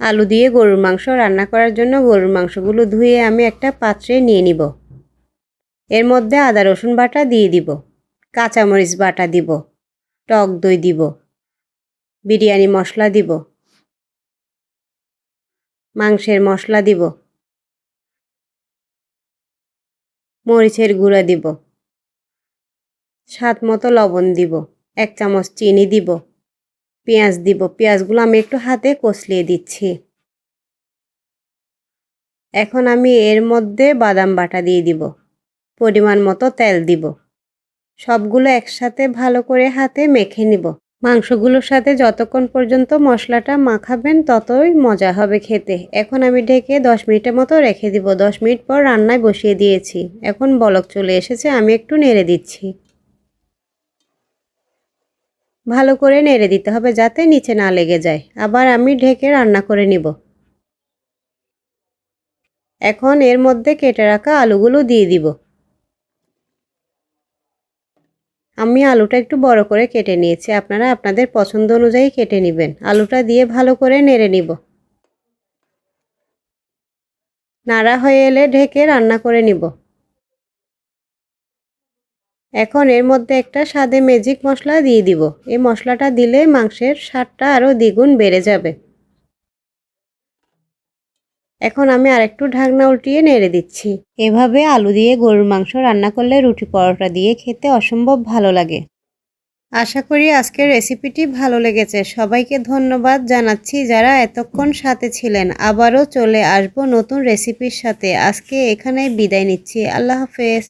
আলু দিয়ে গরুর মাংস রান্না করার জন্য গরুর মাংসগুলো ধুয়ে আমি একটা পাত্রে নিয়ে নিব। এর মধ্যে আদা, রসুন বাটা দিয়ে দিব, কাঁচামরিচ বাটা দিব, টক দই দিব, বিরিয়ানি মশলা দিব, মাংসের মশলা দিব, মরিচের গুঁড়া দিব, স্বাদ মতো লবণ দিব, এক চামচ চিনি দিব। পেঁয়াজ দিব। পেঁয়াজগুলো আমি একটু হাতে কষলিয়ে দিচ্ছি। এখন আমি এর মধ্যে বাদাম বাটা দিয়ে দিব। পরিমাণ মতো তেল দিব। সবগুলো একসাথে ভালো করে হাতে মেখে নিব। মাংসগুলোর সাথে যতক্ষণ পর্যন্ত মশলাটা মাখাবেন, ততই মজা হবে খেতে। এখন আমি ঢেকে দশ মিনিটের মতো রেখে দিব। দশ মিনিট পর রান্নায় বসিয়ে দিয়েছি। এখন বলক চলে এসেছে, আমি একটু নেড়ে দিচ্ছি। ভালো করে নেড়ে দিতে হবে যাতে নিচে না লেগে যায়। আবার আমি ঢেকে রান্না করে নিব। এখন এর মধ্যে কেটে রাখা আলুগুলো দিয়ে দিব। আমি আলুটা একটু বড় করে কেটে নিয়েছি। আপনারা আপনাদের পছন্দ অনুযায়ী কেটে নেবেন। আলুটা দিয়ে ভালো করে নেড়ে নিব। নাড়া হয়ে এলে ঢেকে রান্না করে নিব। এখন এর মধ্যে একটা স্বাদে ম্যাজিক মশলা দিয়ে দিব। এই মশলাটা দিলে মাংসের স্বাদটা আরও দ্বিগুণ বেড়ে যাবে। এখন আমি আরেকটু ঢাকনা উল্টিয়ে নেড়ে দিচ্ছি। এভাবে আলু দিয়ে গরুর মাংস রান্না করলে রুটি পরোটা দিয়ে খেতে অসম্ভব ভালো লাগে। আশা করি আজকের রেসিপিটি ভালো লেগেছে। সবাইকে ধন্যবাদ জানাচ্ছি যারা এতক্ষণ সাথে ছিলেন। আবারও চলে আসব নতুন রেসিপির সাথে। আজকে এখানেই বিদায় নিচ্ছি। আল্লাহ হাফেজ।